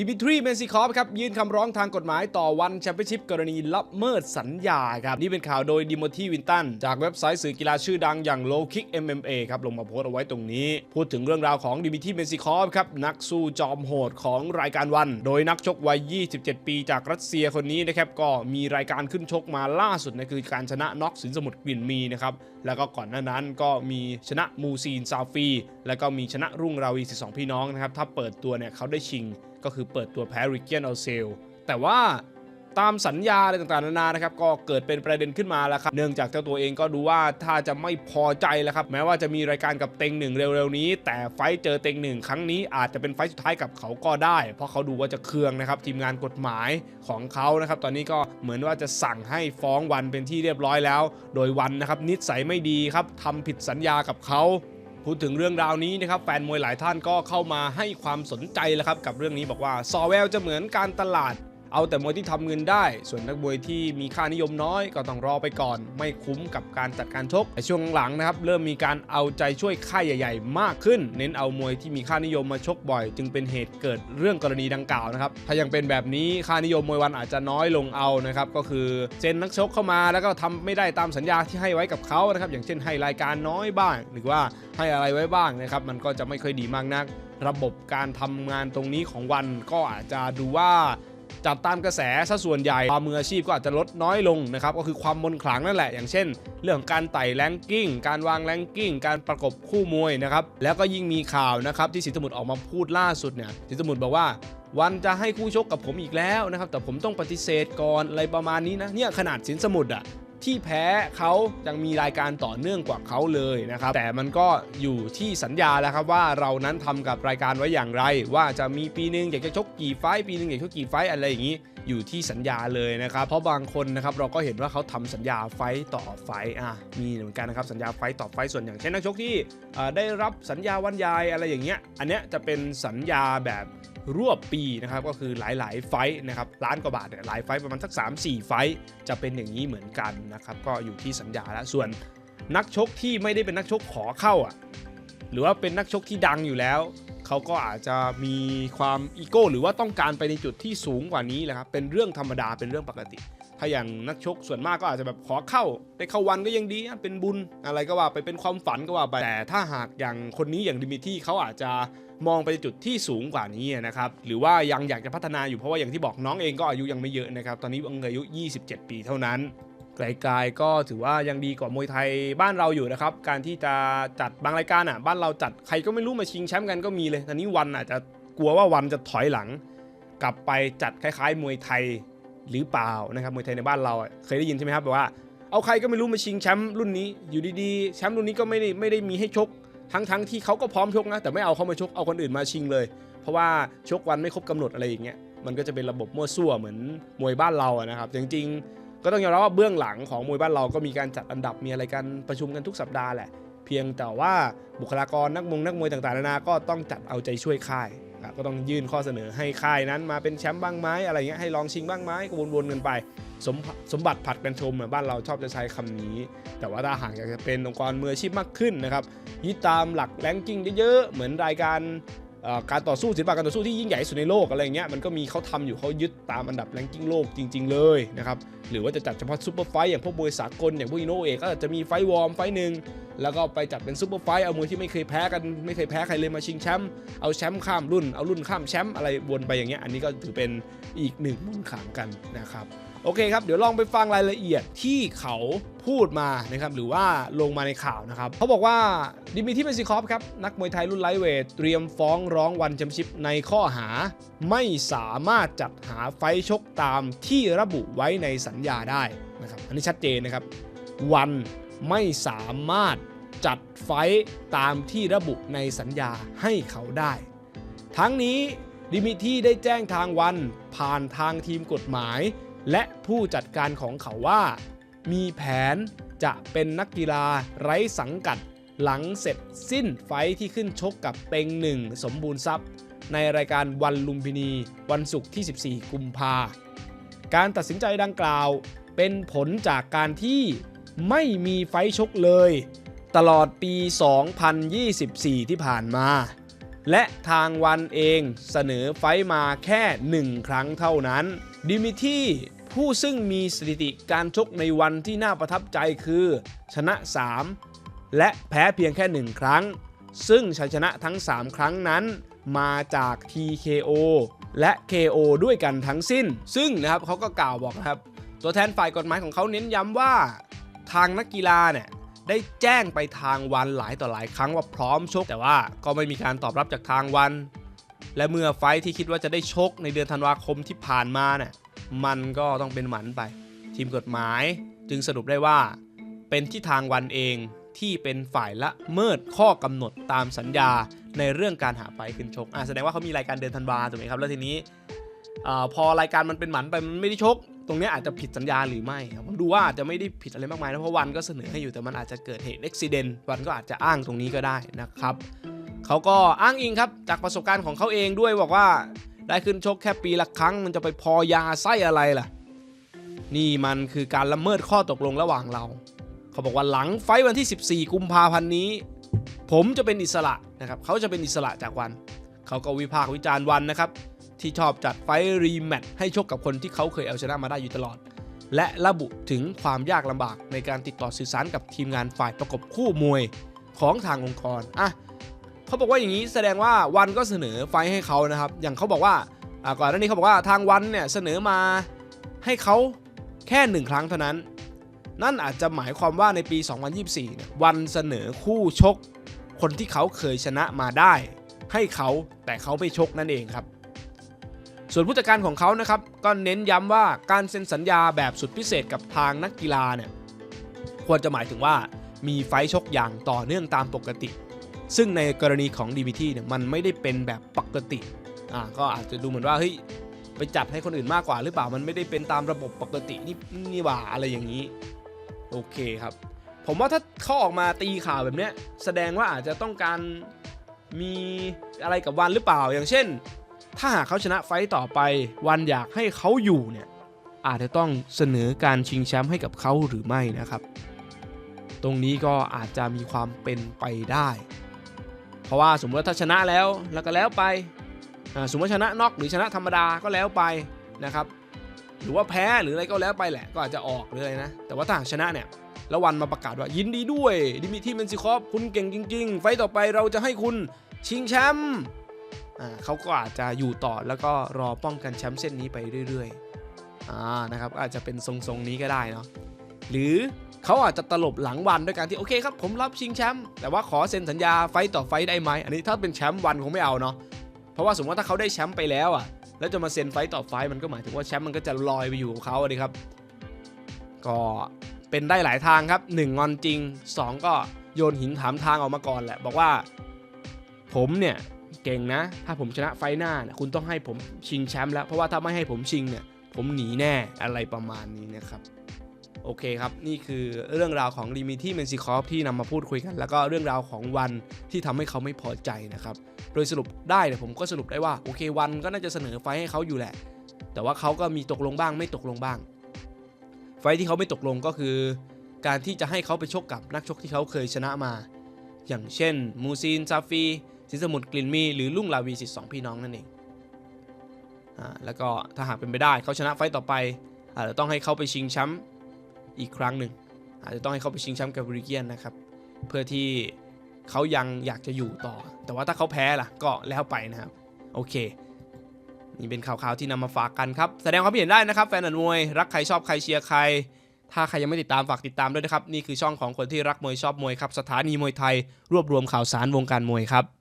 ดิมิทรี เมนซิคอฟครับ ยื่นคำร้องทางกฎหมายต่อวันแชมเปี้ยนชิพกรณีละเมิดสัญญาครับ นี่เป็นข่าวโดยดิโมธีวินตัน จากเว็บไซต์สื่อกีฬาชื่อดังอย่าง Low Kick MMA ครับ ลงมาโพสต์เอาไว้ตรงนี้ พูดถึงเรื่องราวของดิมิทรี เมนซิคอฟครับ นักสู้จอมโหดของรายการวัน โดยนักชกวัย 27 ปีจากรัสเซียคนนี้นะครับก็มีรายการขึ้นชกมาล่าสุดนะคือการชนะน็อกสินสมุทรกลิ่นมีนะครับแล้วก็ก่อนหน้านั้นก็มีชนะมูซีนซาฟี แล้วก็มีชนะรุ่งราวี12พี่น้องนะครับถ้าเปิดตัวเนี่ยเขาได้ชิง ก็คือเปิดตัวแพ้ริเกียนเอาเซลแต่ว่าตามสัญญาอะไรต่างๆนานานะครับก็เกิดเป็นประเด็นขึ้นมาแล้วครับเนื่องจากเจ้าตัวเองก็ดูว่าถ้าจะไม่พอใจแล้วครับแม้ว่าจะมีรายการกับเต็งหนึ่งเร็วๆนี้ แต่ไฟเจอเต็งหนึ่งครั้งนี้อาจจะเป็นไฟสุดท้ายกับเขาก็ได้ เพราะเขาดูว่าจะเคืองนะครับทีมงานกฎหมายของเขานะครับตอนนี้ก็เหมือนว่าจะสั่งให้ฟ้องวันเป็นที่เรียบร้อยแล้ว โดยวันนะครับนิสัยไม่ดีครับทำผิดสัญญากับเขา พูดถึงเรื่องราวนี้นะครับ แฟนมวยหลายท่านก็เข้ามาให้ความสนใจแล้วครับกับเรื่องนี้บอกว่าซอแววจะเหมือนการตลาด เอาแต่มวยที่ทำเงินได้ ส่วนนักมวยที่มีค่านิยมน้อย ก็ต้องรอไปก่อน ไม่คุ้มกับการจัดการชกแต่ช่วงหลังนะครับเริ่มมีการเอาใจช่วยค่ายใหญ่ ๆ มากขึ้น เน้นเอามวยที่มีค่านิยมมาชกบ่อย จึงเป็นเหตุเกิดเรื่องกรณีดังกล่าวนะครับถ้ายังเป็นแบบนี้ค่านิยมมวยวันอาจจะน้อยลงเอานะครับก็คือเซ็นนักชกเข้ามาแล้วก็ทำไม่ได้ตามสัญญาที่ให้ไว้กับเขานะครับอย่างเช่นให้รายการน้อยบ้าง หรือว่าให้อะไรไว้บ้างนะครับมันก็จะไม่ค่อยดีมากนัก ระบบการทำงานตรงนี้ของวันก็อาจจะดูว่า จับตามกระแสซะส่วนใหญ่ความมืออาชีพก็อาจจะลดน้อยลงนะครับก็คือความมนขลังนั่นแหละ อย่างเช่น เรื่องการไต่แรงกิ้ง การวางแรงกิ้ง การประกบคู่มวยนะครับแล้วก็ยิ่งมีข่าวนะครับที่สินสมุทรออกมาพูดล่าสุดเนี่ยสินสมุทรบอกว่าวันจะให้คู่ชกกับผมอีกแล้วนะครับแต่ผมต้องปฏิเสธก่อนอะไรประมาณนี้นะเนี่ยขนาดสินสมุทรอะ ที่แพ้เขายังมีรายการต่อเนื่องกว่าเขาเลยนะครับ แต่มันก็อยู่ที่สัญญาแล้วครับว่าเรานั้นทำกับรายการไว้อย่างไร ว่าจะมีปีหนึงอยากจะชกกี่ไฟปีหนึงอยากชกกี่ไฟอะไรอย่างนี้อยู่ที่สัญญาเลยนะครับ เพราะบางคนนะครับเราก็เห็นว่าเขาทำสัญญาไฟต่อไฟอะมีเหมือนกันนะครับสัญญาไฟต่อไฟส่วนอย่างเช่นนักชกที่ได้รับสัญญาวันยายอะไรอย่างเงี้ยอันเนี้ยจะเป็นสัญญาแบบ รวบปีนะครับก็คือหลาย ๆ ไฟต์นะครับล้านกว่าบาทเนี่ยหลายไฟต์ประมาณสัก 3-4 ไฟต์จะเป็นอย่างนี้เหมือนกันนะครับก็อยู่ที่สัญญาแล้วส่วนนักชกที่ไม่ได้เป็นนักชกขอเข้าอะหรือว่าเป็นนักชกที่ดังอยู่แล้วเขาก็อาจจะมีความอีโก้ หรือว่าต้องการไปในจุดที่สูงกว่านี้แหละครับเป็นเรื่องธรรมดาเป็นเรื่องปกติ ถ้าอย่างนักชกส่วนมากก็อาจจะแบบขอเข้าได้เข้าวันก็ยังดีเป็นบุญอะไรก็ว่าไปเป็นความฝันก็ว่าไปแต่ถ้าหากอย่างคนนี้อย่างดิมิที่เขาอาจจะ มองไปจุดที่สูงกว่านี้นะครับหรือว่ายังอยากจะพัฒนาอยู่เพราะว่าอย่างที่บอกน้องเองก็อายุยังไม่เยอะนะครับตอนนี้เพิ่งอายุ 27 ปีเท่านั้นไกลๆก็ถือว่ายังดีกว่ามวยไทยบ้านเราอยู่นะครับ การที่จะจัดบางรายการอะบ้านเราจัดใครก็ไม่รู้มาชิงแชมป์กันก็มีเลยตอนนี้วันอาจจะกลัวว่าวันจะถอยหลัง กลับไปจัดคล้ายๆ มวยไทยหรือเปล่านะครับมวยไทยในบ้านเราเคยได้ยินใช่ไหมครับแบบว่าเอาใครก็ไม่รู้มาชิงแชมป์รุ่นนี้อยู่ดีๆแชมป์รุ่นนี้ก็ไม่ได้ไม่ได้มีให้ชก ทั้งๆที่เขาก็พร้อมชกนะ แต่ไม่เอาเขามาชกเอาคนอื่นมาชิงเลย เพราะว่าชกวันไม่ครบกำหนดอะไรอย่างเงี้ยมันก็จะเป็นระบบมั่วซั่วเหมือนมวยบ้านเราอะนะครับจริงๆ ก็ต้องยอมรับว่าเบื้องหลังของมวยบ้านเราก็มีการจัดอันดับมีอะไรกันประชุมกันทุกสัปดาห์แหละ เพียงแต่ว่าบุคลากรนักมงนักมวยต่างๆนานาก็ต้องจัดเอาใจช่วยค่าย ก็ต้องยื่นข้อเสนอให้ค่ายนั้นมาเป็นแชมป์บ้างไหมอะไรเงี้ยให้ลองชิงบ้างไหมก็วนๆกันไปสมสมบัติผัดกันชมบ้านเราชอบจะใช้คำนี้ แต่ว่าถ้าหากอยากจะเป็นองค์กรมืออาชีพมากขึ้นนะครับยึดตามหลักแรงกิ้งเยอะๆ เหมือนรายการ การต่อสู้ศิลปะการต่อสู้ที่ยิ่งใหญ่สุดในโลกอะไรเงี้ยมันก็มีเขาทำอยู่เขายึดตามอันดับแรงกิ้งโลกจริง ๆ เลยนะครับหรือว่าจะจัดเฉพาะซูเปอร์ไฟอย่างพวกมวยสากลอย่างพวกอินโนเอกก็จะมีไฟวอร์มไฟหนึ่งแล้วก็ไปจัดเป็นซูเปอร์ไฟเอามวยที่ไม่เคยแพ้กันไม่เคยแพ้ใครเลยมาชิงแชมป์เอาแชมป์ข้ามรุ่นเอารุ่นข้ามแชมป์อะไรวนไปอย่างเงี้ยอันนี้ก็ถือเป็นอีกหนึ่งมูลขลังกันนะครับ โอเคครับ เดี๋ยวลองไปฟังรายละเอียดที่เขาพูดมานะครับหรือว่าลงมาในข่าวนะครับเขาบอกว่าดิมิทีเมซิคอฟครับ นักมวยไทยรุ่นไลท์เวทเตรียมฟ้องร้องวันแชมเปี้ยนชิพในข้อหา ไม่สามารถจัดหาไฟชกตามที่ระบุไว้ในสัญญาได้นะครับอันนี้ชัดเจนนะครับ วันไม่สามารถจัดไฟตามที่ระบุในสัญญาให้เขาได้ ทั้งนี้ดิมิทีได้แจ้งทางวันผ่านทางทีมกฎหมาย และผู้จัดการของเขาว่า มีแผนจะเป็นนักกีฬาไร้สังกัดหลังเสร็จสิ้นไฟที่ขึ้นชกกับเต็งหนึ่งสมบูรณ์ทรัพย์ ในรายการวันลุมพินี วันศุกร์ที่ 14 กุมภาการตัดสินใจดังกล่าว เป็นผลจากการที่ไม่มีไฟชกเลย ตลอดปี 2024 ที่ผ่านมา และทางวันเองเสนอไฟมาแค่ 1 ครั้งเท่านั้น ดิมิที่ ผู้ซึ่งมีสถิติการชกในวันที่น่าประทับใจคือ ชนะ 3 และแพ้เพียงแค่ 1 ครั้ง ซึ่งชัยชนะทั้ง 3 ครั้งนั้น มาจาก TKO และ KO ด้วยกันทั้งสิ้น ซึ่งนะครับเขาก็กล่าวบอกนะครับ ตัวแทนฝ่ายกฎหมายของเขาเน้นย้ำว่า ทางนักกีฬาเนี่ยได้แจ้งไปทางวันหลายต่อหลายครั้งว่าพร้อมชก แต่ว่าก็ไม่มีการตอบรับจากทางวัน และเมื่อไฟท์ที่คิดว่าจะได้ชกในเดือนธันวาคมที่ผ่านมาเนี่ย มันก็ต้องเป็นหมันไป ทีมกฎหมายจึงสรุปได้ว่า เป็นที่ทางวันเองที่เป็นฝ่ายละเมิดข้อกำหนดตามสัญญาในเรื่องการหาไฟขึ้นชกอะแสดงว่าเขามีรายการเดือนธันวาถูกไหมครับ แล้วทีนี้อพอรายการมันเป็นหมันไปมันไม่ได้ชก ตรงนี้อาจจะผิดสัญญาหรือไม่ผมดูว่าอาจจะไม่ได้ผิดอะไรมากมายนะเพราะวันก็เสนอให้อยู่แต่มันอาจจะเกิดเหตุอุบิเหตุวันก็อาจจะอ้างตรงนี้ก็ได้นะครับเขาก็อ้างอิงครับจากประสบการณ์ของเขาเองด้วยบอกว่า ได้ขึ้นชกแค่ปีละครั้งมันจะไปพอยาไส้อะไรล่ะ นี่มันคือการละเมิดข้อตกลงระหว่างเรา เขาบอกว่าหลังไฟวันที่ 14 กุมภาพันธ์นี้ ผมจะเป็นอิสระนะครับเขาจะเป็นอิสระจากวัน เขาก็วิพากษ์วิจารณ์วันนะครับ ที่ชอบจัดไฟรีแมตช์ให้ชกกับคนที่เขาเคยเอาชนะมาได้อยู่ตลอด และระบุถึงความยากลำบากในการติดต่อสื่อสารกับทีมงานฝ่ายประกบคู่มวยของทางองค์กรอะ เขาบอกว่าอย่างนี้แสดงว่าวันก็เสนอไฟให้เขานะครับ อย่างเขาบอกว่าก่อนหน้านี้เขาบอกว่าทางวันเนี่ยเสนอมาให้เขาแค่หนึ่งครั้งเท่านั้น นั่นอาจจะหมายความว่าในปี 2024เนี่ยวันเสนอคู่ชก คนที่เขาเคยชนะมาได้ ให้เขาแต่เขาไม่ชกนั่นเองครับ ส่วนผู้จัดการของเขานะครับก็เน้นย้ำว่าการเซ็นสัญญาแบบสุดพิเศษกับทางนักกีฬาเนี่ยควรจะหมายถึงว่ามีไฟชกอย่างต่อเนื่องตามปกติ ซึ่งในกรณีของ DBT เนี่ยมันไม่ได้เป็นแบบปกติอ่าก็อาจจะดูเหมือนว่าเฮ้ยไปจัดให้คนอื่นมากกว่าหรือเปล่ามันไม่ได้เป็นตามระบบปกตินี่นี่หว่าอะไรอย่างนี้ โอเคครับ ผมว่าถ้าเขาออกมาตีข่าวแบบเนี้ยแสดงว่าอาจจะต้องการมีอะไรกับวันหรือเปล่าอย่างเช่น ถ้าหากเขาชนะไฟต์ต่อไปวันอยากให้เขาอยู่เนี่ยอาจจะต้องเสนอการชิงแชมป์ให้กับเขาหรือไม่นะครับ ตรงนี้ก็อาจจะมีความเป็นไปได้ เพราะว่าสมมติว่าถ้าชนะแล้วแล้วก็แล้วไปสมมติชนะน็อกหรือชนะธรรมดาก็แล้วไปนะครับ หรือว่าแพ้หรืออะไรก็แล้วไปแหละ ก็อาจจะออกเลยนะ แต่ว่าถ้าชนะเนี่ยแล้ววันมาประกาศว่ายินดีด้วยดิมิที่เมนซิคอฟคุณเก่งจริง ๆ ไฟต์ต่อไปเราจะให้คุณชิงแชมป์อ่าเขาก็อาจจะอยู่ต่อแล้วก็รอป้องกันแชมป์เส้นนี้ไปเรื่อยๆอ่านะครับอาจจะเป็นทรงๆนี้ก็ได้เนาะ หรือเขาอาจจะตลบหลังวันด้วยการที่โอเคครับผมรับชิงแชมป์แต่ว่าขอเซ็นสัญญาไฟต์ต่อไฟต์ได้ไหมอันนี้ถ้าเป็นแชมป์วันคงไม่เอาเนาะเพราะว่าสมมติว่าถ้าเขาได้แชมป์ไปแล้วอะ แล้วจะมาเซ็นไฟต์ต่อไฟต์มันก็หมายถึงว่าแชมป์มันก็จะลอยไปอยู่กับเขาอะดิครับ ก็เป็นได้หลายทางครับ1งอนจริง 2 ก็โยนหินถามทางออกมาก่อนแหละ บอกว่า ผมเนี่ยเก่งนะ ถ้าผมชนะไฟหน้าคุณต้องให้ผมชิงแชมป์แล้ว เพราะว่าถ้าไม่ให้ผมชิงเนี่ยผมหนีแน่อะไรประมาณนี้นะครับ โอเคครับ นี่คือเรื่องราวของลิมิที่เมนซิคอฟที่นำมาพูดคุยกัน แล้วก็เรื่องราวของวันที่ทำให้เขาไม่พอใจนะครับ โดยสรุปได้เนี่ยผมก็สรุปได้ว่า โอเควันก็น่าจะเสนอไฟให้เขาอยู่แหละ แต่ว่าเขาก็มีตกลงบ้างไม่ตกลงบ้าง ไฟที่เขาไม่ตกลงก็คือ การที่จะให้เขาไปชกกับนักชกที่เขาเคยชนะมา อย่างเช่น มูซีนซาฟีสินสมุทกลินมีหรือลุงลาวีสิทธิ์สองพี่น้องนั่นเองอ่าแล้วก็ถ้าหากเป็นไปได้เขาชนะไฟต่อไปอาจจะต้องให้เขาไปชิงแชมป์ อีกครั้งหนึ่งอาจจะต้องให้เขาไปชิงแชมป์กับบริเกียนนะครับ เพื่อที่เขายังอยากจะอยู่ต่อ แต่ว่าถ้าเขาแพ้ล่ะก็แล้วไปนะครับ โอเค นี่เป็นข่าวๆที่นำมาฝากกันครับ แสดงความคิดเห็นได้นะครับ แฟนหนันมวย รักใครชอบใครเชียร์ใคร ถ้าใครยังไม่ติดตามฝากติดตามด้วยนะครับ นี่คือช่องของคนที่รักมวยชอบมวยครับ สถานีมวยไทย รวบรวมข่าวสารวงการมวยครับ